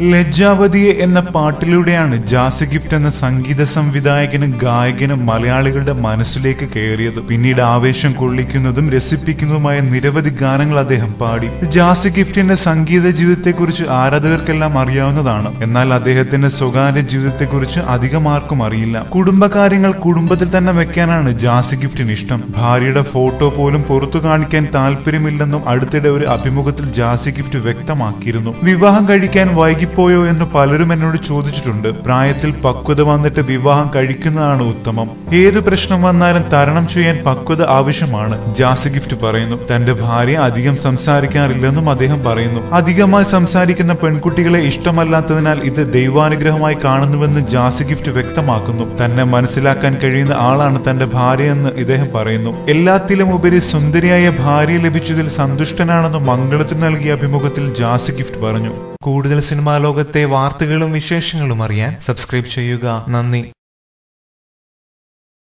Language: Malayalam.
ലജ്ജാവതിയെ എന്ന പാട്ടിലൂടെയാണ് ജാസ് ഗിഫ്റ്റ് എന്ന സംഗീത സംവിധായകനും ഗായകനും മലയാളികളുടെ മനസ്സിലേക്ക് കയറിയത്. പിന്നീട് ആവേശം കൊള്ളിക്കുന്നതും രസിപ്പിക്കുന്നതുമായ നിരവധി ഗാനങ്ങൾ അദ്ദേഹം പാടി. ജാസ് ഗിഫ്റ്റിന്റെ സംഗീത ജീവിതത്തെക്കുറിച്ച് ആരാധകർക്കെല്ലാം അറിയാവുന്നതാണ്. എന്നാൽ അദ്ദേഹത്തിന്റെ സ്വകാര്യ ജീവിതത്തെക്കുറിച്ച് അധികം ആർക്കും അറിയില്ല. കുടുംബകാര്യങ്ങൾ കുടുംബത്തിൽ തന്നെ വെക്കാനാണ് ജാസ് ഗിഫ്റ്റിന് ഇഷ്ടം. ഭാര്യയുടെ ഫോട്ടോ പോലും പുറത്തു കാണിക്കാൻ താല്പര്യമില്ലെന്നും അടുത്തിടെ ഒരു അഭിമുഖത്തിൽ ജാസി ഗിഫ്റ്റ് വ്യക്തമാക്കിയിരുന്നു. വിവാഹം കഴിക്കാൻ വൈകിപ്പോയോ എന്ന് പലരും എന്നോട് ചോദിച്ചിട്ടുണ്ട്. പ്രായത്തിൽ പക്വത വന്നിട്ട് വിവാഹം കഴിക്കുന്നതാണ് ഉത്തമം. ഏത് പ്രശ്നം വന്നാലും തരണം ചെയ്യാൻ പക്വത ആവശ്യമാണ് ജാസി ഗിഫ്റ്റ് പറയുന്നു. തന്റെ ഭാര്യ അധികം സംസാരിക്കാറില്ലെന്നും അദ്ദേഹം പറയുന്നു. അധികമായി സംസാരിക്കുന്ന പെൺകുട്ടികളെ ഇഷ്ടമല്ലാത്തതിനാൽ ഇത് ദൈവാനുഗ്രഹമായി കാണുന്നുവെന്ന് ജാസി ഗിഫ്റ്റ് വ്യക്തമാക്കുന്നു. തന്നെ മനസ്സിലാക്കാൻ കഴിയുന്ന ആളാണ് തന്റെ ഭാര്യയെന്ന് ഇദ്ദേഹം പറയുന്നു. എല്ലാത്തിലും ഉപരി സുന്ദരിയായ ഭാര്യ ലഭിച്ചതിൽ സന്തുഷ്ടനാണെന്ന് മംഗളത്തിന് നൽകിയ അഭിമുഖത്തിൽ ജാസി ഗിഫ്റ്റ് പറഞ്ഞു. കൂടുതൽ സിനിമാ ലോകത്തെ വാർത്തകളും വിശേഷങ്ങളും അറിയാൻ സബ്സ്ക്രൈബ് ചെയ്യുക. നന്ദി.